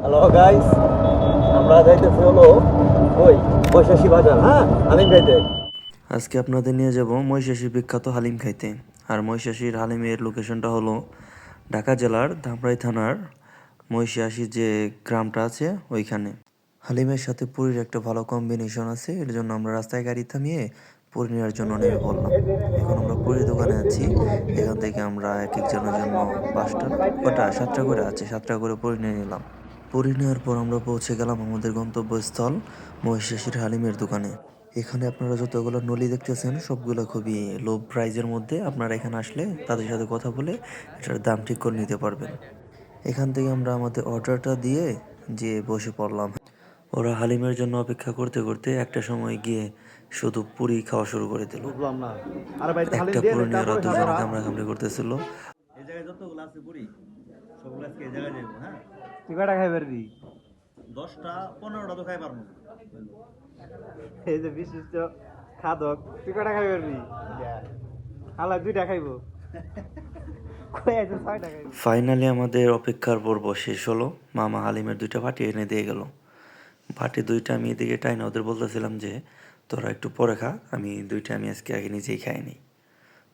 Hello guys আমরা হলো ওই বৈশাখী বাজার হ্যাঁ? আলিম খাইতে। আজকে আপনাদের নিয়ে যাব মহিষাসীর বিখ্যাত হালিম খাইতে। আর মহিষাসীর হালিমের লোকেশনটা হলো ঢাকা জেলার ধামরাই থানার মহিষাসী যে গ্রামটা আছে ওইখানে। হালিমের সাথে পুরীর একটা ভালো কম্বিনেশন আছে। এর জন্য আমরা রাস্তায় গাড়ি থামিয়ে পুরী নেওয়ার জন্য নেমে পড়লাম। এখন আমরা পুরীর দোকানে আছি। এখান থেকে আমরা এক একজনের জন্য পাঁচটা কটা? সাতটা করে আছে। সাতটা করে পুরী নিয়ে নিলাম। পুরী নেওয়ার পর আমরা পৌঁছে গেলাম আমাদের গন্তব্যস্থল মহিষাসীর হালিমের দোকানে। এখানে আপনারা যতগুলো নলি দেখতেছেন, সবগুলো খুবই লো প্রাইজের মধ্যে আপনারা এখানে আসলে তাদের সাথে কথা বলে এটার দাম ঠিক করে নিতে পারবেন। এখান থেকে আমরা আমাদের অর্ডারটা দিয়ে যে বসে পড়লাম। ওরা হালিমের জন্য অপেক্ষা করতে করতে একটা সময় গিয়ে শুধু পুরি খাওয়া শুরু করে দিল। একটা পুরি নিয়ে ওরা দুজনে কামড়া কামড়ি করতেছিল। এই জায়গায় যতগুলো আছে পুরি সবগুলো আজকে এই জায়গায় যাব হ্যাঁ? তুই খাই পারবি দশটা পনেরোটা তো খাই পারব এই যে বিশিষ্ট খাদক তুই খাই পারবি আলা দুইটা খাইবো। ফাইনালি আমাদের অপেক্ষার পর্ব শেষ হলো। মামা হালিমের দুইটা বাটি এনে দিয়ে গেল। বাটি দুইটা আমি এদিকে টাই না, ওদের বলতেছিলাম যে, তোরা একটু পরে খা, আমি দুইটা আমি আজকে আগে নিজেই খাইনি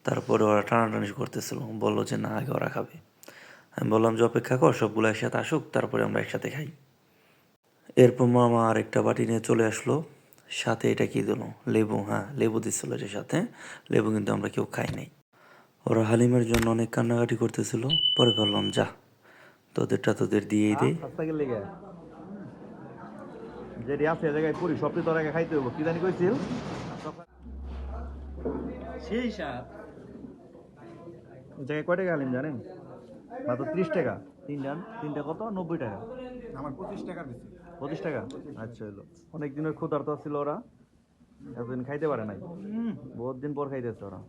তারপরে ওরা টানাটানি করতেছিল, বলল যে, না, আগে ওরা খাবে। আমি বললাম যে, অপেক্ষা কর, সবগুলো একসাথে আসুক, তারপরে আমরা একসাথে খাই। এরপর মামা আর একটা বাটি নিয়ে চলে আসলো, সাথে এটা কি দিল? লেবু হ্যাঁ লেবু দিচ্ছিল এটার সাথে, লেবু কিন্তু আমরা কেউ খাই নাই। ওরা হালিমের জন্য অনেক কান্নাকাটি করতেছিল, পরে ভাবলাম, যা, তোদেরটা তোদের দিয়েই দেয় গেলে গে। যেটি আছে জায়গায় পুরি সবটি তোর আগে খাইতে হব কি জানি কইছিল? সেই জায়গায় কয় টাকা আলিম জানেন? মাত্র ত্রিশ টাকা। তিনটা তিনটা কত? নব্বই টাকা। আমার পঁচিশ টাকা দিচ্ছে পঁচিশ টাকা? আচ্ছা অনেক দিনের ক্ষুধার্ত ছিল ওরা। এতদিন খাইতে পারে নাই। বহুত দিন পর খাইতেছে ওরা।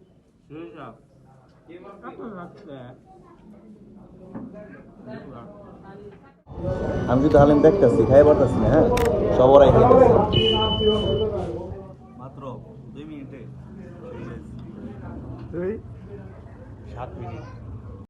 আমি যদি হালিম দেখতেছি খাই পারতেছি না হ্যাঁ? সব ওরাই মাত্র দুই মিনিটে তুই সাত মিনিট।